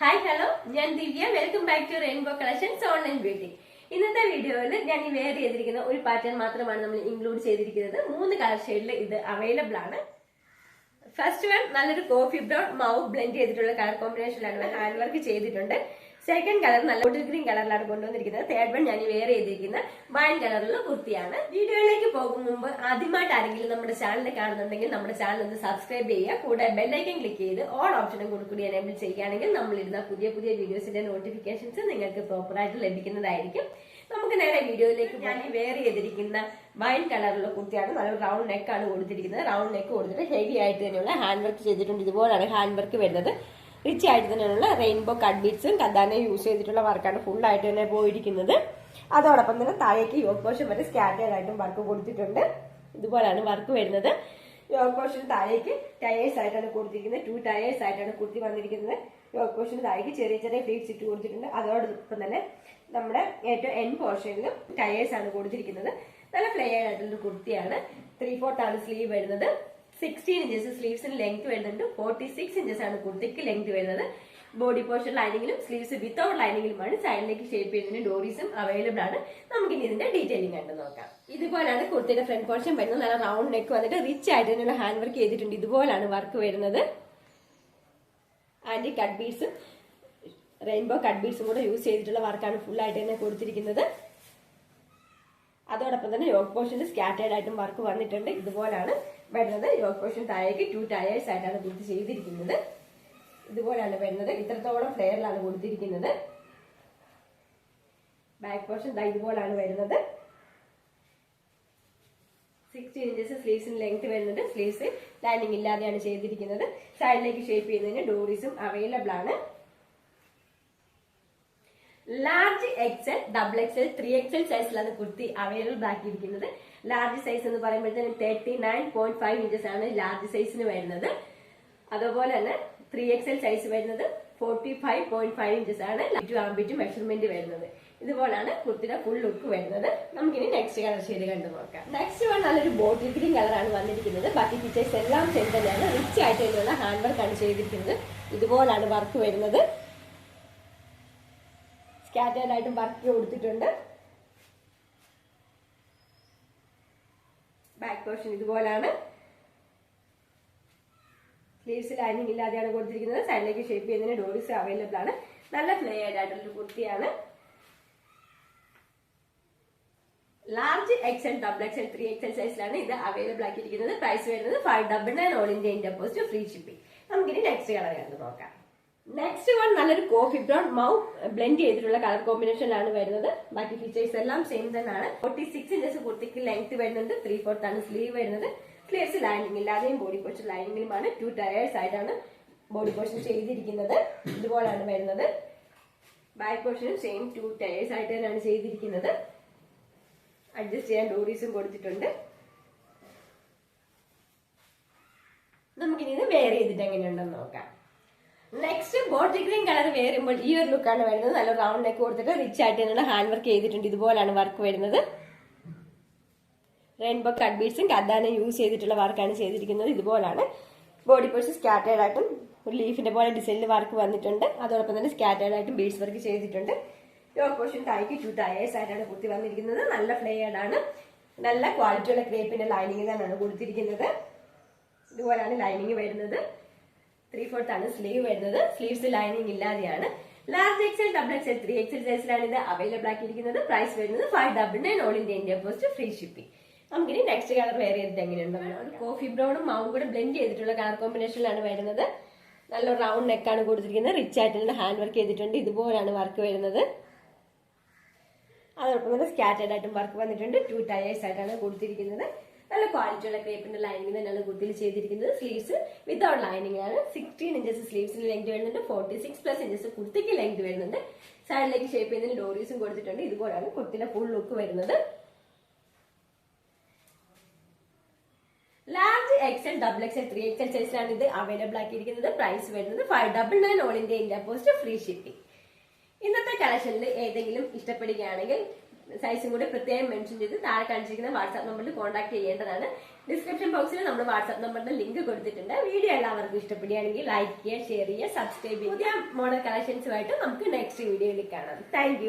Hi hello ഞാൻ Divya. Welcome back to Rainbow Collections online beauty ഇന്നത്തെ വീഡിയോയിൽ ഞാൻ ഈ വെയർ ചെയ്തിരിക്കുന്ന ഒരു പാറ്റേൺ മാത്രമാണ് നമ്മൾ ഇൻക്ലൂഡ് ചെയ്തിരിക്കുന്നത്. മൂന്ന് കളർ ഷെയ്ഡിൽ ഇത് അവൈലബിൾ ആണ്. ഫസ്റ്റ് വൺ നല്ലൊരു കോഫി ബ്രൗൺ മൗ ബ്ലെൻഡ് ചെയ്തിട്ടുള്ള കളർ കോമ്പിനേഷനിലാണ് ഹാൻഡ് വർക്ക് ചെയ്തിട്ടുണ്ട്. സെക്കൻഡ് കളർ നല്ല ബോട്ടിൽ ഗ്രീൻ കളറിലാണ് കൊണ്ടുവന്നിരിക്കുന്നത്. തേർഡ് വൺ ഞാൻ വെയർ ചെയ്തിരിക്കുന്ന വൈൻ കളറിലുള്ള കുർത്തിയാണ്. വീഡിയോയിലേക്ക് പോകും മുമ്പ് ആദ്യമായിട്ട് ആരെങ്കിലും നമ്മുടെ ചാനൽ കാണുന്നുണ്ടെങ്കിൽ നമ്മുടെ ചാനൽ ഒന്ന് സബ്സ്ക്രൈബ് ചെയ്യുക. കൂടെ ബെല്ലൈക്കൻ ക്ലിക്ക് ചെയ്ത് ഓൾ ഓപ്ഷനും കൂടി കൂടി എനേബിൾ ചെയ്യുകയാണെങ്കിൽ നമ്മളിരുന്ന പുതിയ പുതിയ വീഡിയോസിന്റെ നോട്ടിഫിക്കേഷൻസ് നിങ്ങൾക്ക് പ്രോപ്പറായിട്ട് ലഭിക്കുന്നതായിരിക്കും. നമുക്ക് നേരെ വീഡിയോയിലേക്ക് ഞാൻ വെയർ ചെയ്തിരിക്കുന്ന വൈൻ കളറുള്ള കുർത്തിയാണ്. നല്ല റൗണ്ട് നെക്കാണ് കൊടുത്തിരിക്കുന്നത്. റൗണ്ട് നെക്ക് കൊടുത്തിട്ട് ഹെവി ആയിട്ട് തന്നെയുള്ള ഹാൻഡ് വർക്ക് ചെയ്തിട്ടുണ്ട്. ഇതുപോലാണ് ഹാൻഡ് വർക്ക് വരുന്നത്. റിച്ച് ആയിട്ട് തന്നെയുള്ള റെയിൻബോ കട്ട് കഥാനെ യൂസ് ചെയ്തിട്ടുള്ള വർക്കാണ് ഫുൾ ആയിട്ട് തന്നെ പോയിരിക്കുന്നത്. അതോടൊപ്പം തന്നെ താഴേക്ക് യോഗ് പോർഷൻ വരെ സ്കാറ്റേഡ് ആയിട്ടും വർക്ക് കൊടുത്തിട്ടുണ്ട്. ഇതുപോലെയാണ് വർക്ക് വരുന്നത്. യോഗ പോർഷൻ താഴേക്ക് ടയേഴ്സ് ആയിട്ടാണ് കൊടുത്തിരിക്കുന്നത്. ടു ടയേഴ്സ് ആയിട്ടാണ് കുർത്തി വന്നിരിക്കുന്നത്. യോഗ പോർഷൻ താഴേക്ക് ചെറിയ ചെറിയ ഫ്ലീറ്റ്സ് ഇട്ട് കൊടുത്തിട്ടുണ്ട്. അതോടൊപ്പം തന്നെ നമ്മുടെ ഏറ്റവും എൻ പോർഷനിലും ടയേഴ്സ് ആണ് കൊടുത്തിരിക്കുന്നത്. നല്ല ഫ്ലെയർ ആയിട്ടുള്ള കുർത്തിയാണ്. ത്രീ ഫോർത്ത് സ്ലീവ് വരുന്നത്. സിക്സ്റ്റീൻ ഇഞ്ചസ് സ്ലീവ്സിന് ലെങ്ത് വരുന്നുണ്ട്. ഫോർട്ടി സിക്സ് ഇഞ്ചസ് ആണ് കുർത്തിക്ക് ലെങ്ത് വരുന്നത്. ബോഡി പോർഷൻ ലൈനിങ്ങിലും സ്ലീവ്സ് വിത്തൗട്ട് ലൈനിങ്ങിലുമാണ് സൈഡിലേക്ക് ഷേപ്പ് ചെയ്യുന്നതിന് ഡോറീസും അവൈലബിൾ ആണ്. നമുക്ക് ഇനി ഇതിന്റെ ഡീറ്റെയിലിംഗ് കണ്ടു നോക്കാം. ഇതുപോലാണ് കുർത്തിയുടെ ഫ്രണ്ട് പോർഷൻ വരുന്നത്. നല്ല റൗണ്ട് നെക്ക് വന്നിട്ട് റിച്ച് ആയിട്ട് തന്നെയുള്ള ഹാൻഡ് വർക്ക് ചെയ്തിട്ടുണ്ട്. ഇതുപോലാണ് വർക്ക് വരുന്നത്. ആന്റി കട്ട് ബീഡ്സും റെയിൻബോ കട്ട് ബീഡ്സും കൂടെ യൂസ് ചെയ്തിട്ടുള്ള വർക്കാണ് ഫുൾ ആയിട്ട് തന്നെ കൊടുത്തിരിക്കുന്നത്. അതോടൊപ്പം തന്നെ യോഗ പോർഷൻ സ്കാറ്റേഡ് ആയിട്ടും വർക്ക് വന്നിട്ടുണ്ട്. ഇതുപോലാണ് വരുന്നത്. യോഗ പോർഷൻ താഴേക്ക് ടു ടയേഴ്സ് ആയിട്ടാണ് ബിറ്റ് ചെയ്തിരിക്കുന്നത്. ഇതുപോലെയാണ് വരുന്നത്. ഇത്രത്തോളം ഫ്ലെയറിലാണ് കൊടുത്തിരിക്കുന്നത്. ബാക്ക് പോർഷൻ ദാ ഇതുപോലാണ് വരുന്നത്. സിക്സ്റ്റീൻ ഇഞ്ചസ് സ്ലീവ്സിന് ലെങ്ത് വരുന്നത്. സ്ലീവ്സ് ലൈനിങ് ഇല്ലാതെയാണ് ചെയ്തിരിക്കുന്നത്. സൈഡിലേക്ക് ഷേപ്പ് ചെയ്യുന്നതിന് ഡോറീസും അവൈലബിൾ ആണ്. Large XL double XL three XL സൈസിലാണ് കുർത്തി അവൈലബിൾ ആക്കിയിരിക്കുന്നത് ലാർജ് സൈസ് എന്ന് പറയുമ്പോഴത്തേനും thirty nine point five inches ആണ് ലാർജ് സൈസിന് വരുന്നത്. അതുപോലെ തന്നെ ത്രീ എക്സൽ സൈസ് വരുന്നത് forty five point five inches ആണ് ടു ആംബിറ്റ് മെഷർമെന്റ് വരുന്നത്. ഇതുപോലാണ് കുർത്തിയുടെ ഫുൾ ലുക്ക് വരുന്നത്. നമുക്കിനി നെക്സ്റ്റ് കളർ ഷെയ്ഡ് കണ്ടു നോക്കാം. നെക്സ്റ്റ് വൺ നല്ലൊരു ബോട്ടിൽ ഗ്രീൻ കളറാണ് വന്നിരിക്കുന്നത്. ബാക്കി ഫീച്ചേഴ്സ് എല്ലാം സെയിം തന്നെയാണ്. റിച്ച് ആയിട്ട് തന്നെയുള്ള ഹാൻഡ് വർക്ക് ആണ് ചെയ്തിരിക്കുന്നത്. ഇതുപോലാണ് വർക്ക് വരുന്നത്. സ്കാറ്റേഡ് ആയിട്ടും വർക്ക് കൊടുത്തിട്ടുണ്ട്. ബാക്ക് പോർഷൻ ഇതുപോലാണ്. സ്ലീവ്സ് ലൈനിങ് ഇല്ലാതെയാണ് കൊടുത്തിരിക്കുന്നത്. സൈഡിലേക്ക് ഷേപ്പ് ചെയ്യുന്നതിന് ഡോറീസ് അവൈലബിൾ ആണ്. നല്ല ഫ്ലെയർഡ് ആയിട്ടുള്ള കുർത്തിയാണ്. Large XL double XL three XL സൈസിലാണ് ഇത് അവൈലബിൾ ആക്കിയിരിക്കുന്നത്. പ്രൈസ് വരുന്നത് five double nine all India India post free shipping നമുക്കിനി നെക്സ്റ്റ് കളർ കണ്ടു നോക്കാം. നെക്സ്റ്റ് വൺ നല്ലൊരു കോഫി ബ്രൗൺ മൗ ബ്ലെൻഡ് ചെയ്തിട്ടുള്ള കളർ കോമ്പിനേഷനിലാണ് വരുന്നത്. ബാക്കി ഫീച്ചേഴ്സ് എല്ലാം സെയിം തന്നെയാണ്. ഫോർട്ടി സിക്സ് ഇഞ്ചസ് കുർത്തിക്ക് ലെങ്ത് വരുന്നുണ്ട്. ത്രീ ഫോർത്ത് ആണ് സ്ലീവ് വരുന്നത്. സ്ലീവ്സ് ലൈനിങ് ഇല്ലാതെയും ബോഡി പോർഷൻ ലൈനിങ്ങിലുമാണ് ടു ടയേഴ്സ് ആയിട്ടാണ് ബോഡി പോർഷൻ ചെയ്തിരിക്കുന്നത്. ഇതുപോലാണ് വരുന്നത്. ബാക്ക് പോർഷനും സെയിം ടു ടയേഴ്സ് ആയിട്ട് തന്നെയാണ് ചെയ്തിരിക്കുന്നത്. അഡ്ജസ്റ്റ് ചെയ്യാൻ ഡോറീസും കൊടുത്തിട്ടുണ്ട്. നമുക്കിനി ഇത് വെയർ ചെയ്തിട്ട് എങ്ങനെയുണ്ടെന്ന് നോക്കാം. ബോട്ടിൽ ഗ്രീൻ കളർ വരുമ്പോൾ ഈ ഒരു ലുക്കാണ് വരുന്നത്. നല്ല റൗണ്ട് നെക്ക് കൊടുത്തിട്ട് റിച്ച് ആയിട്ട് നിങ്ങളുടെ ഹാൻഡ് വർക്ക് ചെയ്തിട്ടുണ്ട്. ഇതുപോലാണ് വർക്ക് വരുന്നത്. റെയിൻബോ കട്ട് ബീഡ്സും കഥാനെ യൂസ് ചെയ്തിട്ടുള്ള വർക്കാണ് ചെയ്തിരിക്കുന്നത്. ഇതുപോലാണ്. ബോഡി പോർഷൻ സ്കാറ്റേഡ് ആയിട്ടും ഒരു ലീഫിന്റെ പോലെ ഡിസൈനിൽ വർക്ക് വന്നിട്ടുണ്ട്. അതോടൊപ്പം തന്നെ സ്കാറ്റേഡ് ആയിട്ടും ബീഡ്സ് വർക്ക് ചെയ്തിട്ടുണ്ട്. ടോപ്പ് പോർഷൻ താഴേക്ക് ടു ടയേഴ്സ് ആയിട്ടാണ് കുത്തി വന്നിരിക്കുന്നത്. നല്ല ഫ്ലേയേഡ് ആണ്. നല്ല ക്വാളിറ്റിയുള്ള ക്രേപ്പിന്റെ ലൈനിങ് തന്നെയാണ് കൊടുത്തിരിക്കുന്നത്. ഇതുപോലാണ് ലൈനിങ് വരുന്നത്. ത്രീ ഫോർത്ത് ആണ് സ്ലീവ് വരുന്നത്. സ്ലീവ്സ് ലൈനിങ് ഇല്ലാതെയാണ്. Large XL double XL three XL സൈസിലാണ് ഇത് അവൈലബിൾ ആക്കിയിരിക്കുന്നത്. പ്രൈസ് വരുന്നത് five double nine all India India post free shipping നമുക്കിനി നെക്സ്റ്റ് കളർ വെയർ ചെയ്തിട്ട് എങ്ങനെയുണ്ടെന്ന് ഒരു കോഫി ബ്രൗണും മാവും കൂടെ ബ്ലെൻഡ് ചെയ്തിട്ടുള്ള കളർ കോമ്പിനേഷനിലാണ് വരുന്നത്. നല്ല റൗണ്ട് നെക്കാണ് കൊടുത്തിരിക്കുന്നത്. റിച്ച് ആയിട്ടുള്ള ഹാൻഡ് വർക്ക് ചെയ്തിട്ടുണ്ട്. ഇതുപോലെയാണ് വർക്ക് വരുന്നത്. അതോടൊപ്പം തന്നെ സ്കാറ്റേഡ് ആയിട്ടും വർക്ക് വന്നിട്ടുണ്ട്. ടു ടയേഴ്സ് ആയിട്ടാണ് കൊടുത്തിരിക്കുന്നത്. നല്ല ക്വാളിറ്റിയുള്ള ക്രേപ്പിന്റെ ലൈനിങ് തന്നെയാണ് കുട്ടിയിൽ ചെയ്തിരിക്കുന്നത്. സ്ലീവ്സ് വിത്തൗട്ട് ലൈനിങ് ആണ്. സിക്സ്റ്റീൻ ഇഞ്ചസ് സ്ലീവ്സിന് ലെങ്ത് വരുന്നുണ്ട്. ഫോർട്ടി സിക്സ് പ്ലസ് ഇഞ്ചസ് കുർത്തിക്ക് ലെങ്ത് വരുന്നുണ്ട്. സൈഡിലേക്ക് ഷേപ്പ് ചെയ്യുന്നതിന് ഡോറീസും കൊടുത്തിട്ടുണ്ട്. ഇതുപോലെയാണ് കുർത്തിയുടെ ഫുൾ ലുക്ക് വരുന്നത്. Large XL double X XL three X XL സൈസിലാണ് ഇത് അവൈലബിൾ ആക്കിയിരിക്കുന്നത്. പ്രൈസ് വരുന്നത് five double nine all India India post free shipping ഇന്നത്തെ കളക്ഷനിൽ ഏതെങ്കിലും ഇഷ്ടപ്പെടുകയാണെങ്കിൽ സൈസും കൂടി പ്രത്യേകം മെൻഷൻ ചെയ്ത് താഴെ കാണിച്ചിരിക്കുന്ന വാട്സാപ്പ് നമ്പറിൽ കോൺടാക്ട് ചെയ്യേണ്ടതാണ്. ഡിസ്ക്രിപ്ഷൻ ബോക്സിൽ നമ്മൾ വാട്സ്ആപ്പ് നമ്പറിന്റെ ലിങ്ക് കൊടുത്തിട്ടുണ്ട്. വീഡിയോ എല്ലാവർക്കും ഇഷ്ടപ്പെടുകയാണെങ്കിൽ ലൈക്ക് ചെയ്യുക ഷെയർ ചെയ്യുക സബ്സ്ക്രൈബ് ചെയ്യുക. മോഡൽ കളക്ഷൻസുമായിട്ട് നമുക്ക് നെക്സ്റ്റ് വീഡിയോയിൽ കാണാം. താങ്ക്